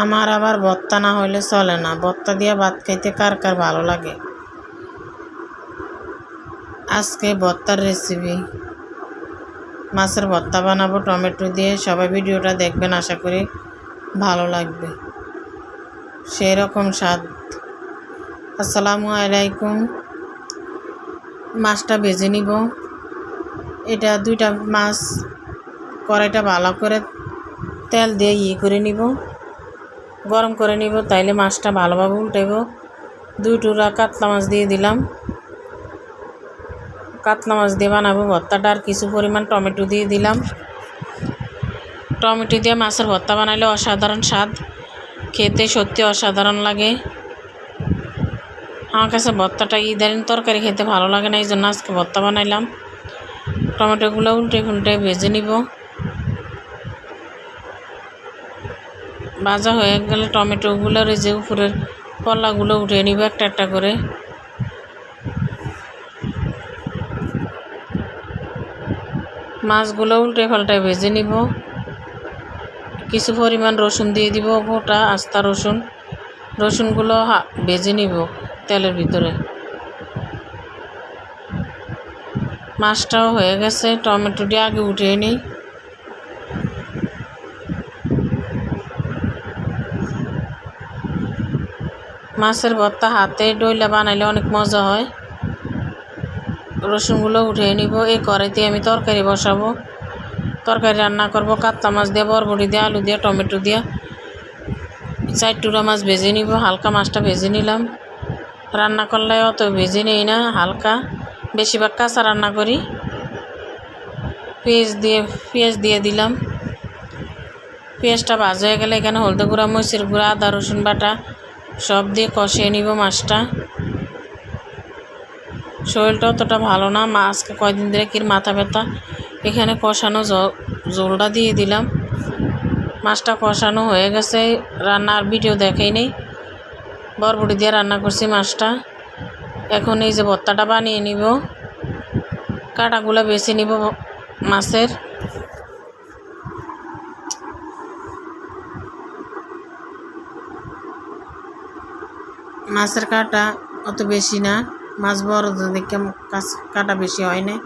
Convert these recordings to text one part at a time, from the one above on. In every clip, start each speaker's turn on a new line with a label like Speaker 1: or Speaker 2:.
Speaker 1: আমার আবার ভর্তা না হইলে চলে না। ভর্তা দিয়ে ভাত খাইতে কার কার ভালো লাগে? আজকে ভর্তার রেসিপি মাছের ভর্তা বানাবো, টমেটো দিয়ে। সবাই ভিডিওটা দেখবেন, আশা করি ভালো লাগবে। সেই রকম স্বাদ। আসসালামু আলাইকুম। মাছটা ভেজে নিব। এটা দুইটা মাছ, কড়াইটা ভালো করে তেল দিয়ে ইয়ে করে নিব। গরম করে নিব, তাইলে মাছটা ভালোভাবে উল্টেব দুই টুকরা কাতলা মাছ দিয়ে দিলাম। কাতলা মাছ দিয়ে বানাবো ভর্তাটা, আর কিছু পরিমাণ টমেটো দিয়ে দিলাম। টমেটো দিয়ে মাছের ভর্তা বানাইলে অসাধারণ স্বাদ, খেতে সত্যি অসাধারণ লাগে। আমার কাছে ভর্তাটা ইদারিন তরকারি খেতে ভালো লাগে না এই জন্য আজকে ভর্তা বানাইলাম। টমেটোগুলো উল্টে ফুলটে ভেজে নিব। ভাজা হয়ে গেলে টমেটোগুলো যে উপরের পল্লাগুলো উঠে নিব একটা একটা করে। মাছগুলো উল্টে পাল্টায় ভেজে নিব। কিছু পরিমাণ রসুন দিয়ে দিব, গোটা আস্তা রসুন। রসুনগুলো ভেজে নিব তেলের ভিতরে। মাছটাও হয়ে গেছে টমেটোটি আগে উঠিয়ে নিই। মাছের ভর্তা হাতে ডইলা বানাইলে অনেক মজা হয়। রসুনগুলো উঠিয়ে নিব, এই কড়াইতে আমি তরকারি বসাবো। তরকারি রান্না করব, কাতলা মাছ দিয়ে, বরবটি দিয়ে, আলু দিয়ে, টমেটো দিয়ে। চার টুরা মাছ ভেজে নিব, হালকা মাছটা ভেজে নিলাম। রান্না করলে অত ভেজে নেই না, হালকা। বেশিরভাগ কাঁচা রান্না করি। পেঁয়াজ দিয়ে পেঁয়াজ দিয়ে দিলাম। পেঁয়াজটা ভাজ হয়ে গেলে এখানে হলদে গুঁড়া, মরিচের গুঁড়া, আদা, রসুন বাটা সব দিয়ে কষিয়ে নিব মাছটা। শরীরটা অতটা ভালো না। মা আজকে কয়দিন ধরে কির মাথা ব্যথা। এখানে কষানো জলটা দিয়ে দিলাম। মাছটা কষানো হয়ে গেছে। রান্নার ভিডিও দেখাই নেই। বরবটি দিয়ে রান্না করছি মাছটা। এখন এই যে ভর্তাটা বানিয়ে নিব। কাটাগুলো বেছে নিব মাছের। মাছের কাটা অত বেশি না, মাছ বড় দেখে কাটা বেশি হয় না।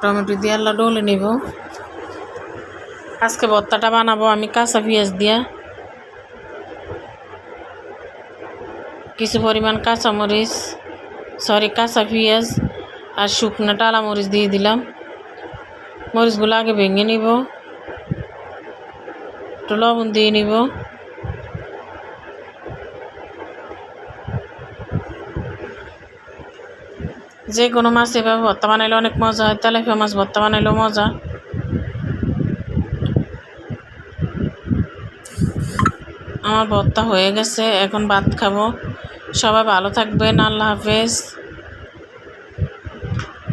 Speaker 1: টমেটো দিয়ে আল্লাহ ডলে নিব। আজকে ভর্তাটা বানাবো আমি কাঁচা পেঁয়াজ দিয়া। কিছু পরিমাণ কাঁচামরিচ সরি কাঁচা পেঁয়াজ আর শুকনো টালা মরিচ দিয়ে দিলাম। মরিচগুলো আগে ভেঙে নিব। একটু লবণ দিয়ে নিব। যে কোনো মাছ এভাবে ভর্তা বানাইলে অনেক মজা হয়, তেলাপিয়া মাছ ভর্তা বানাইলেও মজা। আমার ভর্তা হয়ে গেছে, এখন ভাত খাব। সবাই ভালো থাকবেন, আল্লাহ হাফেজ।